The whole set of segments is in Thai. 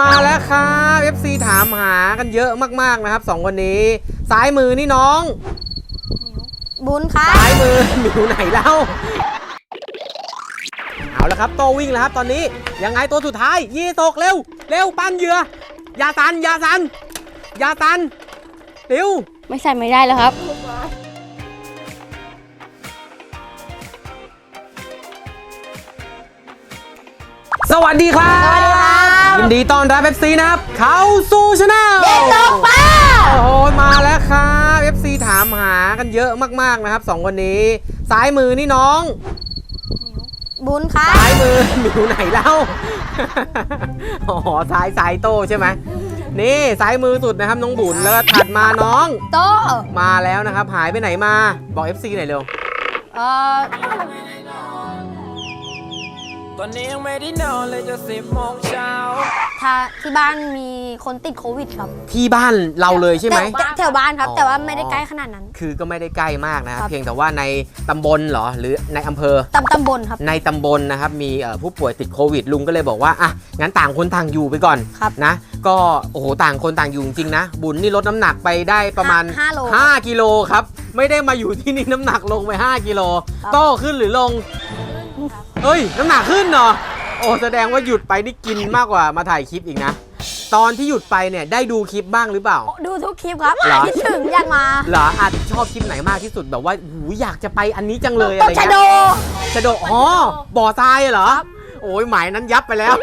มาแล้วครับ FC ถามหากันเยอะมากๆนะครับสองคนนี้ ซ้ายมือนี่น้อง บุญครับ ซ้ายมือ หมิวไหนเล่า เอาละครับโตวิ่งแล้วครับตอนนี้ ยังไงตัวสุดท้ายยี่ตกเร็ว เร็วปั้นเหยื่ออย่าสันอย่าสันอย่าสันเร็ว ไม่ใส่ไม่ได้แล้วครับ สวัสดีครับ สวัสดีครับยินดีต้อนรับ FC นะครับ เข้าสู่ช anel เด็กตกปลาโอ้โหมาแล้วครับ FC ถามหากันเยอะมากๆนะครับสองคนนี้ซ้ายมือนี่น้อง บุญครับซ้ายมือหมิวไหนเล่า อ๋อซ้ายซ้ายโตใช่ไหมนี่ซ้ายมือสุดนะครับน้องบุญแล้วก็ถัดมาน้อง โตมาแล้วนะครับ หายไปไหนมาบอก FC หน่อยเร็ว เอ่อ ตอนนี้ยังไม่ได้นอนเลยจะสิบโมงเช้า ถ้าที่บ้านมีคนติดโควิดครับที่บ้านเราเลยใช่ไหม แต่แถวบ้านครับ อ๋อ แต่ว่าไม่ได้ใกล้ขนาดนั้น คือก็ไม่ได้ใกล้มากนะครับครับ เพียงแต่ว่าในตำบลเหรอ หรือในอำเภอ ตำตำบลครับ ในตำบลนะครับ มีเอ่อผู้ป่วยติดโควิด ลุงก็เลยบอกว่า อะ งั้นต่างคนต่างอยู่ไปก่อนครับนะ ก็ โอ้โห ต่างคนต่างอยู่จริงๆนะ บุญนี่ลดน้ำหนักไปได้ประมาณ ห้าโล5กิโลครับ ไม่ได้มาอยู่ที่นี่น้ำหนักลงไป 5 กิโล ครับ โตขึ้นหรือลง เฮ้ย น้ำหนักขึ้นเหรอโอ้แสดงว่าหยุดไปนี่กินมากกว่ามาถ่ายคลิปอีกนะ ตอนที่หยุดไปเนี่ยได้ดูคลิปบ้างหรือเปล่า ดูทุกคลิปครับเหรอ คิดถึงอยากมาเหรออาจชอบคลิปไหนมากที่สุดแบบว่าหูยอยากจะไปอันนี้จังเลยต้อะนไรชะเงี้ยโด ชะโดอ๋อบ่อทรายเหรอ โอ้ยหมายนั้นยับไปแล้ว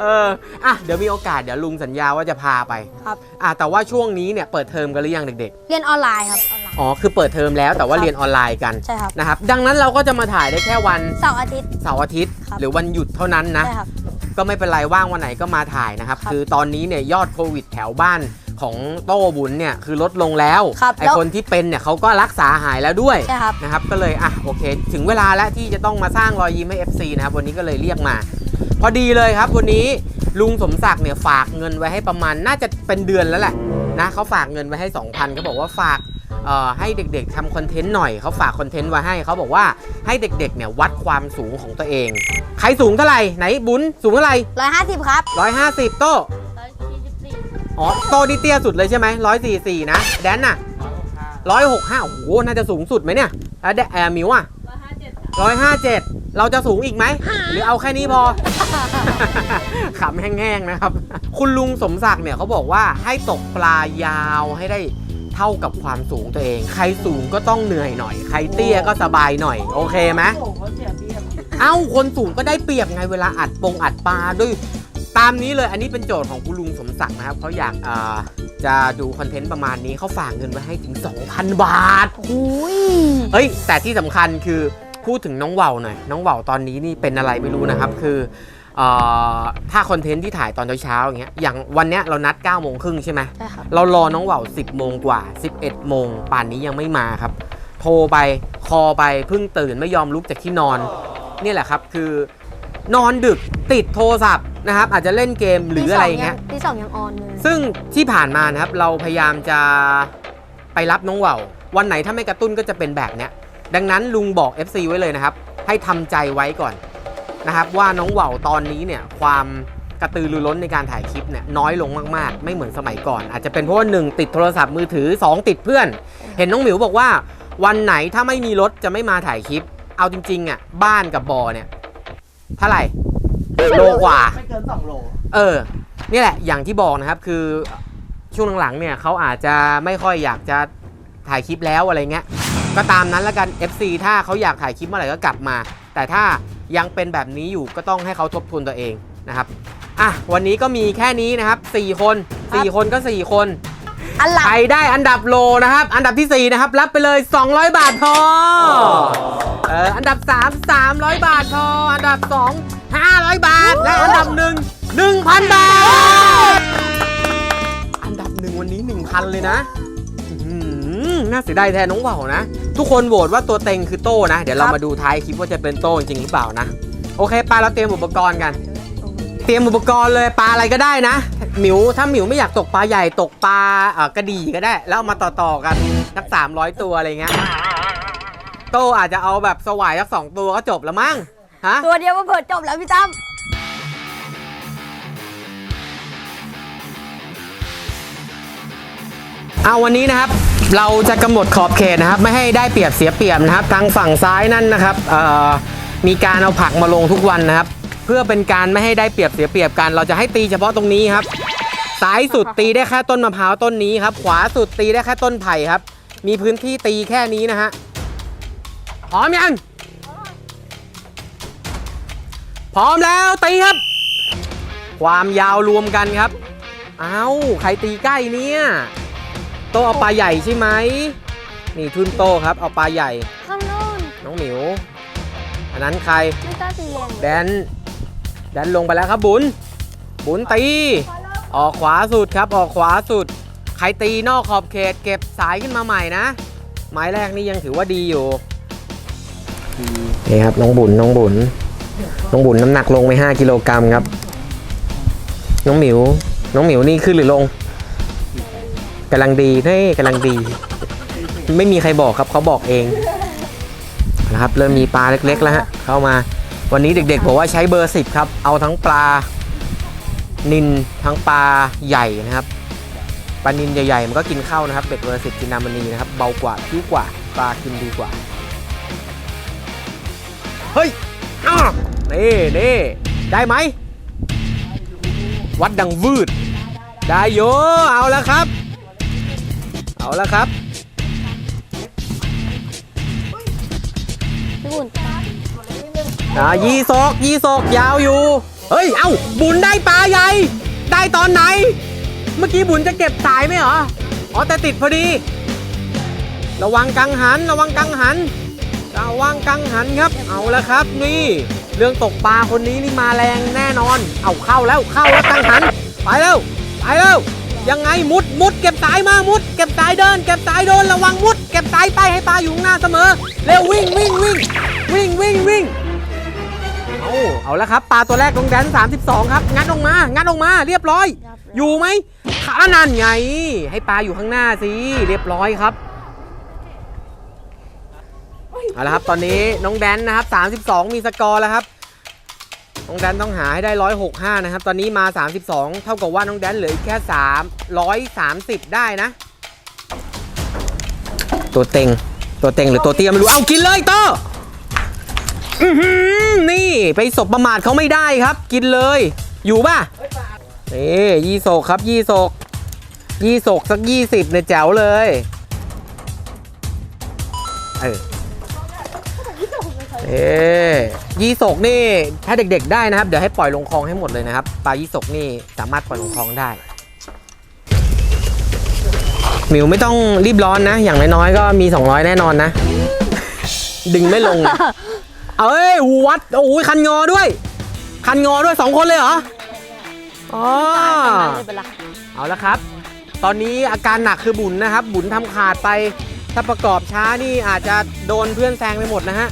เอออะเดี๋ยวมีโอกาสเดี๋ยวลุงสัญญาว่าจะพาไปครับ อะแต่ว่าช่วงนี้เนี่ยเปิดเทอมกันหรือยังเด็กเรียนออนไลน์ครับๆ อ๋อคือเปิดเทอมแล้วแต่ว่าครับเรียนออนไลน์กันใช่ครับนะครับ ดังนั้นเราก็จะมาถ่ายได้แค่วันเสาร์อาทิตย์ เสาร์อาทิตย์ ครับ หรือวันหยุดเท่านั้นนะ ใช่ครับ ก็ไม่เป็นไรว่างวันไหนก็มาถ่ายนะครับ ครับคือตอนนี้เนี่ยยอดโควิดแถวบ้านของโต้บุญเนี่ยคือลดลงแล้วครับไอแล้ว คนที่เป็นเนี่ยเขาก็รักษาหายแล้วด้วย ใช่ครับ นะครับก็เลยอะโอเค ถึงเวลาแล้วที่จะต้องมาสร้างรอยยิ้มให้ FC นะครับวันนี้ก็เลยเรียกมา พอดีเลยครับวันนี้ลุงสมศักดิ์เนี่ยฝากเงินไว้ให้ประมาณน่าจะเป็นเดือนแล้วแหละนะเขาฝากเงินไว้ให้ 2,000เขาบอกว่าฝากเอ่อให้เด็กๆทำคอนเทนต์หน่อยเขาฝากคอนเทนต์ไว้ให้เขาบอกว่าให้เด็กๆเนี่ยวัดความสูงของตัวเอง ใครสูงเท่าไหร่ไหนบุญสูงเท่าไหร่ร้อยห้าสิบครับ150โต้อ๋อโตนี่เตี้ยสุดเลยใช่ไหม144นะแดนน่ะ165โอ้โหน่าจะสูงสุดไหมเนี่ยแล้วแดแอร์มิวอะ157เราจะสูงอีกไหม หรือเอาแค่นี้พอ ขำแห้งๆนะครับ คุณลุงสมศักดิ์เนี่ยเขาบอกว่าให้ตกปลายาวให้ได้เท่ากับความสูงตัวเอง ใครสูงก็ต้องเหนื่อยหน่อย ใครเตี้ยก็สบายหน่อย โอเคไหมเอ้าคนสูงก็ได้เปรียบไงเวลาอัดปงอัดปลาด้วย ตามนี้เลยอันนี้เป็นโจทย์ของคุณลุงสมศักดิ์นะครับเขาอยากอ่าจะดูคอนเทนต์ประมาณนี้เขาฝากเงินไว้ให้ถึง 2,000 บาทหุยเฮ้ยแต่ที่สำคัญคือ พูดถึงน้องเว่าวหน่อย น้องเว่าวตอนนี้นี่เป็นอะไรไม่รู้นะครับ คือเอ่อถ้าคอนเทนต์ที่ถ่ายตอนเช้าๆอย่างเงี้ย อย่างวันเนี้ยเรานัด9โมงครึ่งใช่ไหม ใช่ครับ เรารอน้องเว่าว10 โมงกว่า 11 โมง ป่านนี้ยังไม่มาครับ โทรไป คอไป เพิ่งตื่นไม่ยอมลุกจากที่นอน นี่แหละครับคือนอนดึกติดโทรศัพท์นะครับ อาจจะเล่นเกมหรืออะไรอย่างเงี้ยที่สองยังออนเลยซึ่งที่ผ่านมานะครับเราพยายามจะไปรับน้องเว่าววันไหนถ้าไม่กระตุ้นก็จะเป็นแบบเนี้ย ดังนั้นลุงบอก FC ไว้เลยนะครับ ให้ทำใจไว้ก่อนนะครับ ว่าน้องเว่าวตอนนี้เนี่ยความกระตือรือร้นในการถ่ายคลิปเนี่ยน้อยลงมากๆ ไม่เหมือนสมัยก่อน อาจจะเป็นเพราะว่าหนึ่งติดโทรศัพท์มือถือ 2 ติดเพื่อน เห็นน้องหมิวบอกว่า วันไหนถ้าไม่มีรถจะไม่มาถ่ายคลิป เอาจริงๆอะบ้านกับบ่อเนี่ยเท่าไหร่โลกว่าไม่เกิน2โลเออ นี่แหละอย่างที่บอกนะครับคือช่วงหลังๆเนี่ยเขาอาจจะไม่ค่อยอยากจะถ่ายคลิปแล้วอะไรเงี้ย ก็ตามนั้นแล้วกัน FC ถ้าเขาอยากถ่ายคลิปเมื่อไหร่ก็กลับมา แต่ถ้ายังเป็นแบบนี้อยู่ก็ต้องให้เขาทบทวนตัวเองนะครับอะวันนี้ก็มีแค่นี้นะครับ 4 คน 4 คนก็ 4 คนอันหลัง ใครได้อันดับโลนะครับ อันดับทีสี่4 นะครับ รับไปเลย 200 บาทพอเอออันดับ 3 300 บาทพออันดับ 2 500 บาท และอันดับ 1 1,000 บาท อันดับหนึ่งวันนี้ 1,000 เลยนะอื้อหือน่าเสียดายแทนน้องเบานะ ทุกคนโหวตว่าตัวเต็งคือโต้นะ เดี๋ยวเรามาดูท้ายคลิปว่าจะเป็นโต้จริงหรือเปล่านะ โอเคปลาเราเตรียมอุปกรณ์กัน เตรียมอุปกรณ์เลยปลาอะไรก็ได้นะ หมิวถ้าหมิวไม่อยากตกปลาใหญ่ตกปลาเอ่อกระดี่ก็ได้ แล้วเอามาต่อๆกันสักสามร้อยตัวอะไรเงี้ย โตอาจจะเอาแบบสวายสักสองตัวก็จบแล้วมั้ง ฮะ ตัวเดียวก็เผิดจบแล้วพี่ตั้ม เอาวันนี้นะครับเราจะกำหนดขอบเขตนะครับ ไม่ให้ได้เปรียบเสียเปรียบนะครับ ทางฝั่งซ้ายนั่นนะครับมีการเอาผักมาลงทุกวันนะครับ เพื่อเป็นการไม่ให้ได้เปรียบเสียเปรียบกัน เราจะให้ตีเฉพาะตรงนี้ครับซ้ายสุดตีได้แค่ต้นมะพร้าวต้นนี้ครับ ขวาสุดตีได้แค่ต้นไผ่ครับ มีพื้นที่ตีแค่นี้นะฮะพร้อมยังพร้อมแล้วตีครับ ความยาวรวมกันครับ เอาใครตีใกล้เนี่ย โตเอาปลาใหญ่ใช่ไหมนี่ทุนโตครับ เอาปลาใหญ่ ข้างนู้นน้องหมิว อันนั้นใคร ไม่ต้าสีแดงแดน แดนลงไปแล้วครับบุญ บุญตี ออกขวาสุดครับ ออกขวาสุด ใครตีนอกขอบเขต เก็บสายขึ้นมาใหม่นะ ไม้แรกนี่ยังถือว่าดีอยู่นี่ครับน้องบุญน้องบุญ น้องบุญน้ำหนักลงไป5กิโลกรัมครับ น้องหมิว น้องหมิวนี่ขึ้นหรือลง กำลังดีนี่กำลังดี ไม่มีใครบอกครับเขาบอกเองนะครับเริ่มมีปลาเล็กๆแล้วฮะเข้ามา วันนี้เด็กๆบอกว่าใช้เบอร์สิบครับ เอาทั้งปลา นินทั้งปลาใหญ่นะครับปลานินใหญ่ๆมันก็กินเข้านะครับเบ็ดเบอร์สิบกินนามณีนะครับเบากว่าคิ้วกว่าปลากินดีกว่าเฮ้ยอ้านี่นี่ได้ไหมวัดดังวืด ได้โยเอาแล้วครับ เอาแล้วครับพี่บุญอ่ายีโศกยีโศกยาวอยู่ เฮ้ย เอ้า บุญได้ปลาใหญ่ ได้ตอนไหน เมื่อกี้บุญจะเก็บสายไหมเหรอ อ๋อ แต่ติดพอดี ระวังกังหัน ระวังกังหัน ระวังกังหันครับ เอาแล้วครับ นี่ เรื่องตกปลาคนนี้นี่มาแรงแน่นอน เอาเข้าแล้ว เข้าแล้วกังหัน ไปแล้ว ไปแล้ว ยังไงมุดมุดเก็บสายมามุด เก็บสายเดิน เก็บสายโดนระวังมุด เก็บสายไปให้ปลาอยู่ข้างหน้าเสมอเร็ววิ่งวิ่งวิ่งวิ่งวิ่งวิ่งเอาเอาแล้วครับปลาตัวแรกลงแดน32 ครับ งัดออกมา งัดออกมาเรียบร้อย อยู่ไหมขานั่นไง ให้ปลาอยู่ข้างหน้าสิเรียบร้อยครับเอาละครับตอนนี้น้องแดนนะครับ 32 มีสกอร์แล้วครับ น้องแดนต้องหาให้ได้ 165 นะครับ ตอนนี้มา 32 เท่ากับว่าน้องแดนเหลืออีกแค่3 130 ได้นะ ตัวเต็ง ตัวเต็งหรือตัวเตี้ยไม่รู้ เอากินเลยตออื้อหือนี่ไปสบประมาทเขาไม่ได้ครับ กินเลย อยู่ป่ะนี่ยี่โศกครับยี่โศกยี่โศกสักยี่สิบเนี่ยแจ๋วเลย เออ เอ้ยี่โศกนี่ถ้าเด็กๆได้นะครับ เดี๋ยวให้ปล่อยลงคลองให้หมดเลยนะครับปลายี่โศกนี่สามารถปล่อยลงคลองได้หมิวไม่ต้องรีบร้อนนะ อย่างน้อยๆก็มี 200 แน่นอนนะ ดึงไม่ลงอะเอ้ยวัดโอ้ยคันงอด้วย คันงอด้วยสองคนเลยเหรออ๋อไม่เป็นไรเอาละครับ ตอนนี้อาการหนักคือบุญนะครับ บุญทำขาดไปถ้าประกอบช้านี่อาจจะโดนเพื่อนแซงไปหมดนะฮะ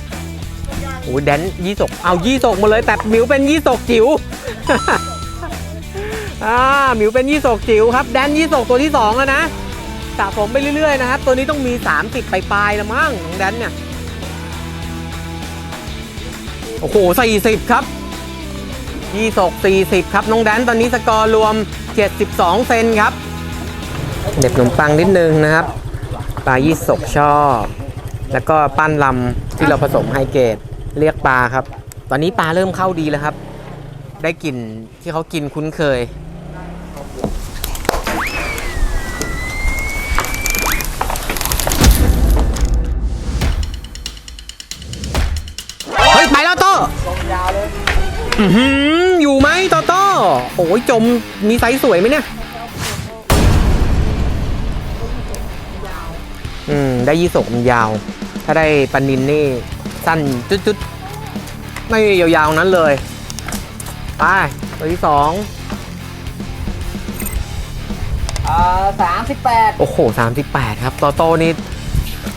โอ้ยแดนยี่สกเอายี่สกหมาเลย แต่หมิวเป็นยี่สกจิ๋วอ่าหมิวเป็นยี่สกจิ๋วครับแดนยี่สกตัวที่สองแล้วนะสะสมไปเรื่อยๆนะครับ ตัวนี้ต้องมี 30ไปปลายๆละมั้งของแดนเนี่ยโอ้โห40 ครับยี่สก40 ครับ น้องแดนตอนนี้สกอร์รวม 72 เซนครับเด็บขนมปังนิดนึงนะครับ ปลายี่สกชอบ แล้วก็ปั้นลำที่เราผสมไฮเกรด เรียกปลาครับ ตอนนี้ปลาเริ่มเข้าดีแล้วครับ ได้กลิ่นที่เขากินคุ้นเคย เฮ้ย ไปแล้วโต้อื้อหืออยู่ไหมโตโต้โอ้ยจมมีไซส์สวยไหมเนี่ย อืม ได้ยี่สกมันยาว ถ้าได้ปันนินนี่ สั้นจุดๆ ไม่ยาวๆนั้นเลย ไป ตัวที่สองอ่าสามสิบแปดโอ้โห38ครับโตโต้นี่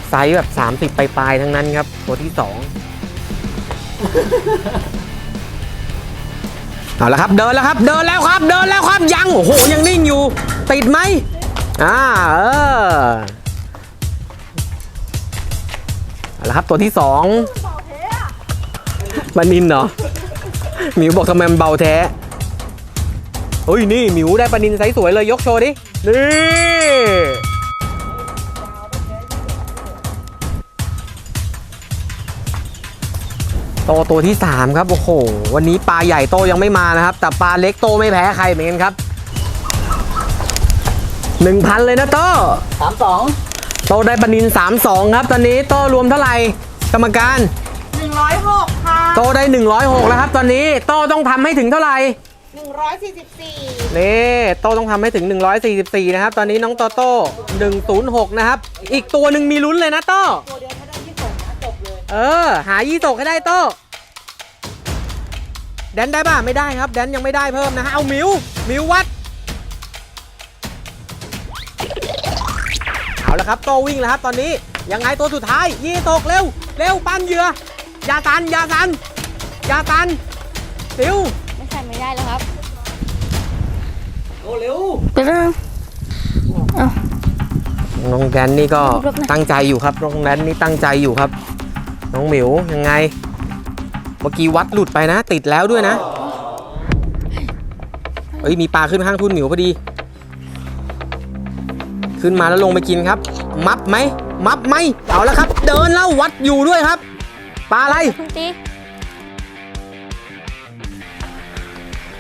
ไซส์แบบ30ปลายๆทั้งนั้นครับ ตัวที่สองเอาละครับเดินแล้วครับ เดินแล้วครับ เดินแล้วครับยัง โอ้โห ยังนิ่งอยู่ ติดไหมอ่าเออ ล้วครับตัวที่สองบันนินเนาะหมิวบอกทำไมมันเบาแท้เฮ้ยนี่หมิวได้ปานินไซส์สวยเลยยกโชว์ดิ นี่โตตัวที่สามครับ โอ้โห วันนี้ปลาใหญ่โตยังไม่มานะครับ แต่ปลาเล็กโตไม่แพ้ใครเหมือนกันครับหนึ่งพันเลยนะโตสามสอง โตได้ปลานิน 32 ครับ ตอนนี้โตรวมเท่าไหร่กรรมการ 106 ค่ะ โตได้ 106 แล้วครับตอนนี้โตต้องทำให้ถึงเท่าไหร่144 นี่โตต้องทำให้ถึง 144 นะครับ ตอนนี้น้องโตโต้106 นะครับ อีกตัวหนึ่งมีลุ้นเลยนะโตตัวเดียวถ้าได้ที่ส่งนะจบเลย เออ หายี่ตกให้ได้โตแดนได้ป่ะไม่ได้ครับ แดนยังไม่ได้เพิ่มนะฮะเอาหมิวหมิววัด เอาละครับโตวิ่งแล้วครับตอนนี้ยังไงตัวสุดท้ายยี่ตกเร็วเร็วปั้นเหยื่ออย่าตันอย่าตันอย่าตันติวไม่ใส่ไม่ได้แล้วครับโอ้เร็วเดี๋ยวนะน้องแดนนี่ก็รบนะตั้งใจอยู่ครับน้องแดนนี่ตั้งใจอยู่ครับ น้องหมิวยังไงเมื่อกี้วัดหลุดไปนะ ติดแล้วด้วยนะเอ้ยมีปลาขึ้นข้างทุ่นหมิวพอดี ขึ้นมาแล้วลงไปกินครับ มับไหม มับไหมเอาแล้วครับ เดินแล้ววัดอยู่ด้วยครับ ปลาอะไร คุณตี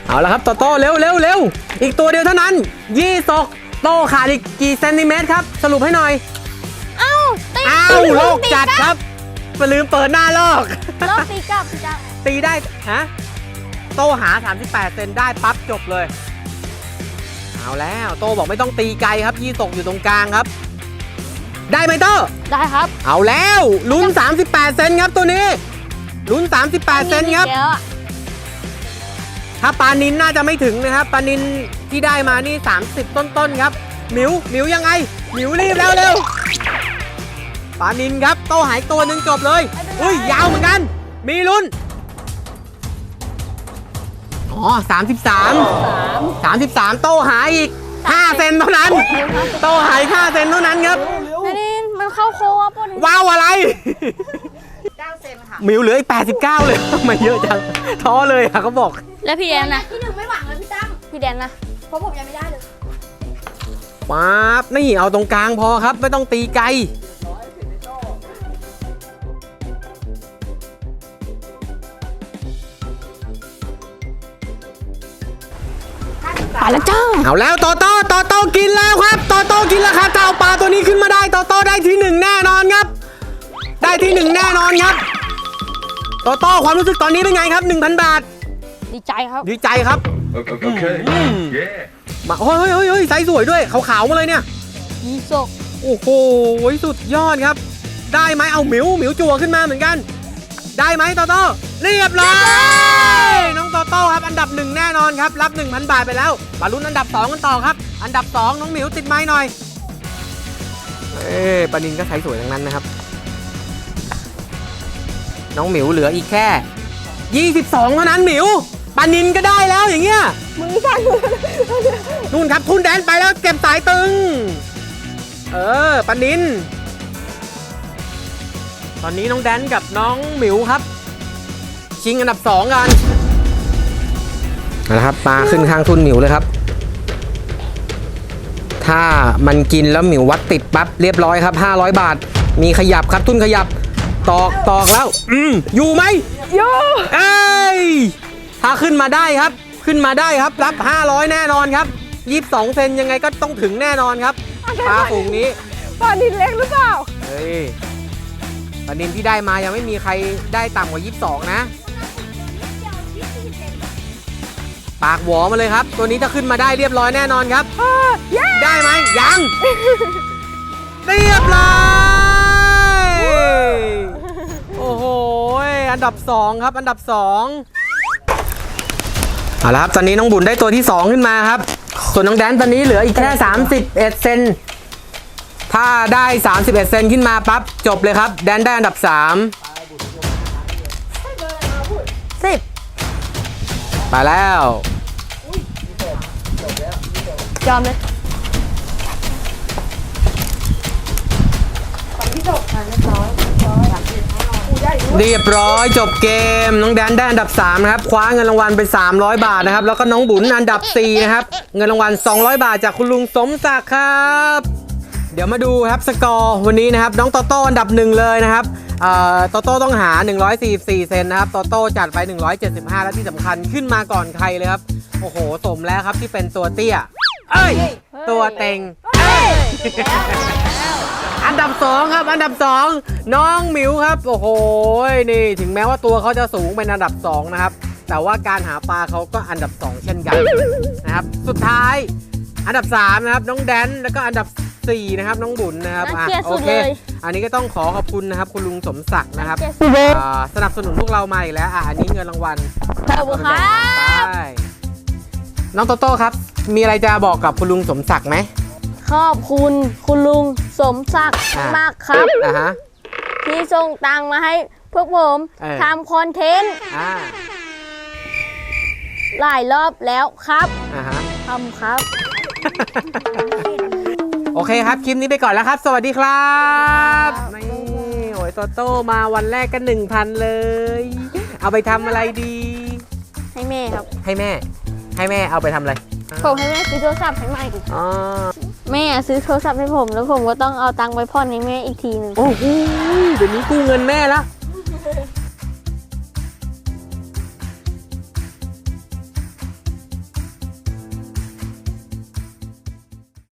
เอาละครับโตโต้เร็วเร็วเร็วอีกตัวเดียวเท่านั้น ยี่ศกโตขาดอีกกี่เซนติเมตรครับ สรุปให้หน่อย เอ้าตีอ้าวโลกจัดครับมาลืมเปิดหน้าลอกรอบตีกลับพี่จ๊ะตีได้ฮะโตหา 38 เซนได้ปั๊บจบเลย เอาแล้วโตบอกไม่ต้องตีไกลครับยี่ตกอยู่ตรงกลางครับ ได้ไหมโตได้ครับเอาแล้วลุ้น 38 เซนครับตัวนี้ลุ้น 38 เซนครับมีแล้วอะถ้าปลานินน่าจะไม่ถึงนะครับปลานินที่ได้มานี่ 30 ต้นๆครับ หมิวหมิวยังไง หมิวรีบแล้วเร็วปลานินครับโตหายตัวหนึ่งจบเลย อุ้ยยาวเหมือนกัน มีลุ้น อ๋อ33 33โตหายอีก5เซนเท่านั้น โตหาย5เซนเท่านั้นครับนาดินมันเข้าโค้งปุ่นว้าวอะไร9เซนค่ะหมิวเหลืออีก89เลยทำไมเยอะจังท้อเลยอะเขาบอก แล้วพี่แดนนะที่หนึ่งไม่หวังเลยพี่ตั้มพี่แดนนะเพราะผมยังไม่ได้เลยปั๊บนี่เอาตรงกลางพอครับ ไม่ต้องตีไกล เอาแล้วโตโต้โตโต้กินแล้วครับโตโต้กินแล้วครับจะเอาปลาตัวนี้ขึ้นมาได้โตโต้ได้ที่หนึ่งแน่นอนครับ ได้ที่หนึ่งแน่นอนครับโตโต้ความรู้สึกตอนนี้เป็นไงครับ1,000บาทดีใจครับ ดีใจครับ Okay. okay. Mm. Yeah. มาเฮ้ยเฮ้ยเฮ้ยเฮ้ยไซส์สวยด้วยขาวๆมาเลยเนี่ย ยีโซกโอ้โหสุดยอดครับ ได้ไหมเอาหมิวหมิวจั่วขึ้นมาเหมือนกัน ได้ไหมโตโต้เรียบร้อย น้องโตโต้ครับอันดับหนึ่งแน่นอนครับรับ1,000บาทไปแล้วมาลุ้นอันดับ2กันต่อครับ อันดับ2น้องหมิวติดไม้หน่อยเอ้ปานินก็ใช้สวยทั้งนั้นนะครับ น้องหมิวเหลืออีกแค่ 22 เท่านั้นหมิวปานินก็ได้แล้วอย่างเงี้ยมือสั่นนู่นครับทุนแดนไปแล้วเก็บสายตึง เออปานิน ตอนนี้น้องแดนกับน้องหมิวครับ ชิงอันดับ 2 กันนะครับปลาขึ้นข้างทุนหมิวเลยครับ ถ้ามันกินแล้วหมิววัดติดปั๊บเรียบร้อยครับ 500 บาท มีขยับครับทุนขยับตอกตอกแล้ว อืมอยู่ไหมอยู่เอ้ยถ้าขึ้นมาได้ครับ ขึ้นมาได้ครับรับ 500 แน่นอนครับ22เซนยังไงก็ต้องถึงแน่นอนครับปลาฝูงนี้ปานินเล็กหรือเปล่าเฮ้ย ประเด็นที่ได้มายังไม่มีใครได้ต่ำกว่า 22 นะปากหวอมาเลยครับ ตัวนี้ถ้าขึ้นมาได้เรียบร้อยแน่นอนครับ ได้ไหมยัง เรียบร้อยโอ้โหอันดับ 2 ครับ อันดับ 2 เอาละครับ ตอนนี้น้องบุญได้ตัวที่ 2 ขึ้นมาครับ ส่วนน้องแดนตอนนี้เหลืออีกแค่ 31 เซน ถ้าได้ 31 เซนขึ้นมาปั๊บจบเลยครับ แดนได้อันดับ สิบ3 ไปแล้ว ยอมเลยเรียบร้อยจบเกม น้องแดนได้อันดับ3นะครับคว้าเงินรางวัลไป 300 บาทนะครับ แล้วก็น้องบุญอันดับ4นะครับเงินรางวัล 200 บาทจากคุณลุงสมศักดิ์ครับ เดี๋ยวมาดูครับสกอร์วันนี้นะครับน้องโตโต้อันดับหนึ่งเลยนะครับเอ่อโตโต้ต้องหา 144 เซนนะครับโตโต้จัดไป 175 และที่สำคัญขึ้นมาก่อนใครเลยครับ โอ้โห สมแล้วครับที่เป็นตัวเตี้ย เอ้ย ตัวเต็งเอ้ยอันดับ2ครับ อันดับ2น้องหมิวครับ โอ้โหนี่ ถึงแม้ว่าตัวเขาจะสูงเป็นอันดับ2นะครับ แต่ว่าการหาปลาเขาก็อันดับ2เช่นกันนะครับ สุดท้ายอันดับ3นะครับน้องแดนแล้วก็อันดับ 4 นะครับน้องบุญนะครับน่าเกลียดโอสุดเค เลยอันนี้ก็ต้องขอขอบคุณนะครับคุณลุงสมศักดิ์นะครับเจ็ดสิบเอ็ดอ่าสนับสนุนพวกเรามาอีกแล้วอะอันนี้เงินรางวัลขอบคุณครับ ไปน้องโตโต้ครับ มีอะไรจะบอกกับคุณลุงสมศักดิ์ไหม ขอบคุณคุณลุงสมศักดิ์อ่ามมากครับ อ่าฮะ ที่ส่งตังค์มาให้พวกผมเออ ทำคอนเทนต์อ่าหลายรอบแล้วครับอ่าฮะ ทำครับ โอเคครับ คลิปนี้ไปก่อนแล้วครับ สวัสดีครับนี่โอ้ยโตโต้มาวันแรกก็หนึ่งพันเลย เอาไปทำอะไรดี ให้แม่ครับ ให้แม่ ให้แม่เอาไปทำอะไรผมให้แม่ซื้อโทรศัพท์ให้ใหม่อีกอ๋อแม่ซื้อโทรศัพท์ให้ผม แล้วผมก็ต้องเอาตังค์ไปผ่อนให้แม่อีกทีหนึ่งโอ้โหเดี๋ยวนี้กู้เงินแม่ละ